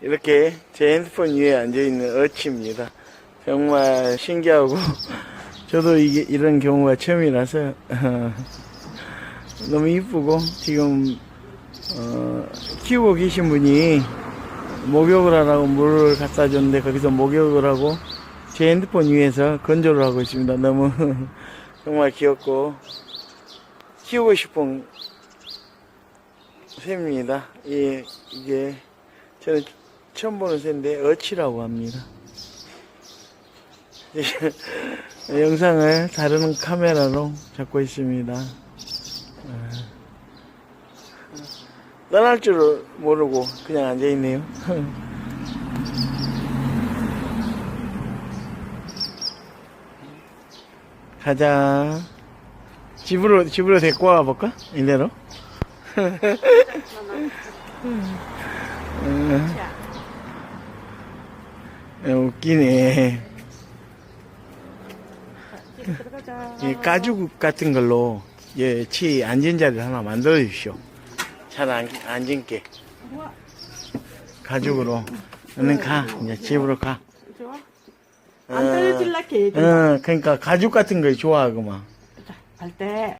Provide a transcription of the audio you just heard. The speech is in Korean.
이렇게 제 핸드폰 위에 앉아있는 어치입니다. 정말 신기하고, 저도 이게, 이런 경우가 처음이라서, 너무 이쁘고, 지금, 어, 키우고 계신 분이 목욕을 하라고 물을 갖다 줬는데, 거기서 목욕을 하고, 제 핸드폰 위에서 건조를 하고 있습니다. 너무, 정말 귀엽고, 키우고 싶은 새입니다. 이, 이게, 저는 처음 보는 새인데, 어치라고 합니다. 영상을 다른 카메라로 잡고 있습니다. 아. 떠날 줄 모르고 그냥 앉아있네요. 가자. 집으로, 집으로 데리고 와볼까? 이대로? 야, 웃기네. 들어가자. 이 가죽 같은 걸로 예, 치 앉은 자리를 하나 만들어 주십시오. 잘 안, 앉은게. 가죽으로. 너는 가. 이제 집으로 가. 좋아. 안 떨어질라 걔. 어, 그러니까 가죽 같은 걸 좋아하구만. 갈 때.